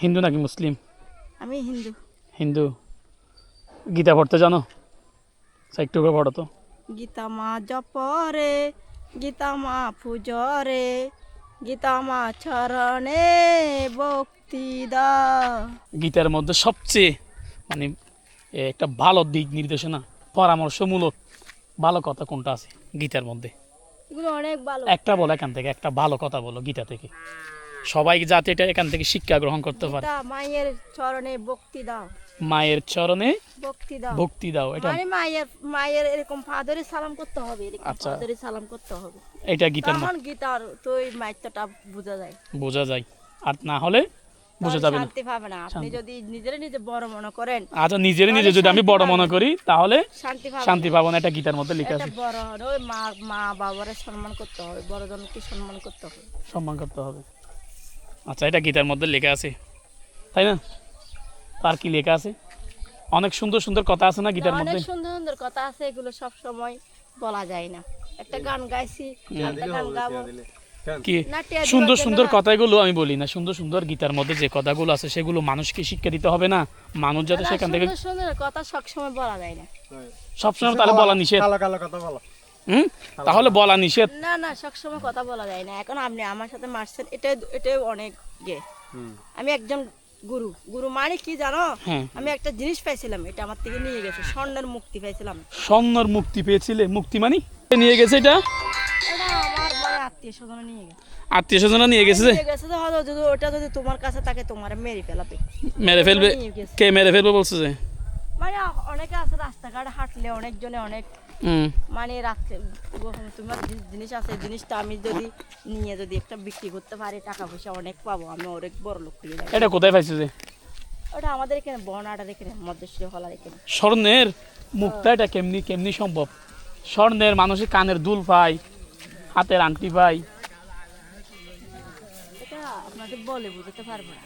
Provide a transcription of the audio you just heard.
হিন্দু নাকি মুসলিম? আমি হিন্দু। হিন্দু। গীতা পড়তে জানো? আচ্ছা, একটু করে পড়ো তো। গীতা মা জপরে গীতা মা পূজরে গীতা মা চরণে ভক্তি দা। গীতার মধ্যে সবচেয়ে মানে একটা ভালো দিক নির্দেশনা পরামর্শমূলক ভালো কথা কোনটা আছে গীতার মধ্যে? এগুলো অনেক ভালো। একটা বলো এখান থেকে একটা ভালো কথা বলো গীতা থেকে। সবাই যাতে এটা এখান থেকে শিক্ষা গ্রহণ করতে পারে। মায়ের চরণে ভক্তি দাও। মায়ের চরণে ভক্তি দাও। ভক্তি দাও এটা মানে মায়ের মায়ের এরকম ফাদরে সালাম করতে হবে আচ্ছা। ফাদরে সালাম করতে হবে। এটা গীতার তখন গীতার তো ওই মাইত্যটা বোঝা যায়। বোঝা যায়। আর না হলে বোঝা যাবে না। শান্তি পাবে না। আপনি যদি নিজেরে নিজে বড় মনে করেন আচ্ছা নিজের নিজে যদি আমি বড় মনে করি তাহলে শান্তি পাবে শান্তি। পাবো না এটা গীতার মধ্যে লেখা এটা আছে। বড় হলে ওই মা মা বাবারে সম্মান করতে হবে বড়জনকে সম্মান করতে হবে। সম্মান করতে হবে। আচ্ছা এটা গীতার মধ্যে লেখা আছে। তাই না? তার কি লেখা আছে? অনেক সুন্দর সুন্দর কথা আছে না গীতার অনেক মধ্যে? সুন্দর সুন্দর কথা আছে এগুলো সব সময় বলা যায় না। একটা গান গাইছি একটা গান গাবো। কি? সুন্দর সুন্দর কথাগুলো আমি বলি না। সুন্দর সুন্দর গীতার মধ্যে যে কথাগুলো আছে সেগুলো মানুষকে শিক্ষা দিতে হবে না। মানুষ যাতে সেখান থেকে সুন্দর সুন্দর কথা সবসময় বলা যায় না। সবসময় তাহলে বলা নিষেধ। কালো কালো কথা বলো। হুম? তাহলে বলা নিষেধ। না না সব সময় কথা বলা যায় না। এখন আপনি আমার সাথে মারছেন এটা এটা অনেক গে আমি একজন গুরু। গুরু মানে কি জানো? হ্যাঁ। আমি একটা জিনিস পাইছিলাম এটা আমার থেকে নিয়ে গেছে স্বর্ণের মুক্তি পাইছিলাম। স্বর্ণর মুক্তি পেয়েছিলে? মুক্তি মানি? নিয়ে গেছে এটা? এটা আমার বড় আত্মীয় স্বজন নিয়ে গেছে। আত্মীয় স্বজনরা নিয়ে গেছে যে? গেছে তো হয়তো যদি ওটা যদি তোমার কাছে থাকে তোমার মেরে ফেলাবে। মেরে ফেলবে? কে মেরে ফেলবে বলছে যে? মানে অনেকে আছে রাস্তাঘাট হাঁটলে অনেকজনে অনেক মানে রাত্রে তোমার জিনিস আছে জিনিসটা আমি যদি নিয়ে যদি একটা বিক্রি করতে পারি টাকা পয়সা অনেক পাবো আমি অনেক বড় লোক হয়ে যাব। এটা কোথায় পাইছে যে? ওটা আমাদের এখানে বনাটার এখানে মধ্যশ্রী হলার এখানে। স্বর্ণের মুক্তা এটা কেমনি কেমনি সম্ভব? স্বর্ণের মানুষের কানের দুল পায় হাতের আংটি পায়। এটা আপনাদের বলে বুঝতে পারব না।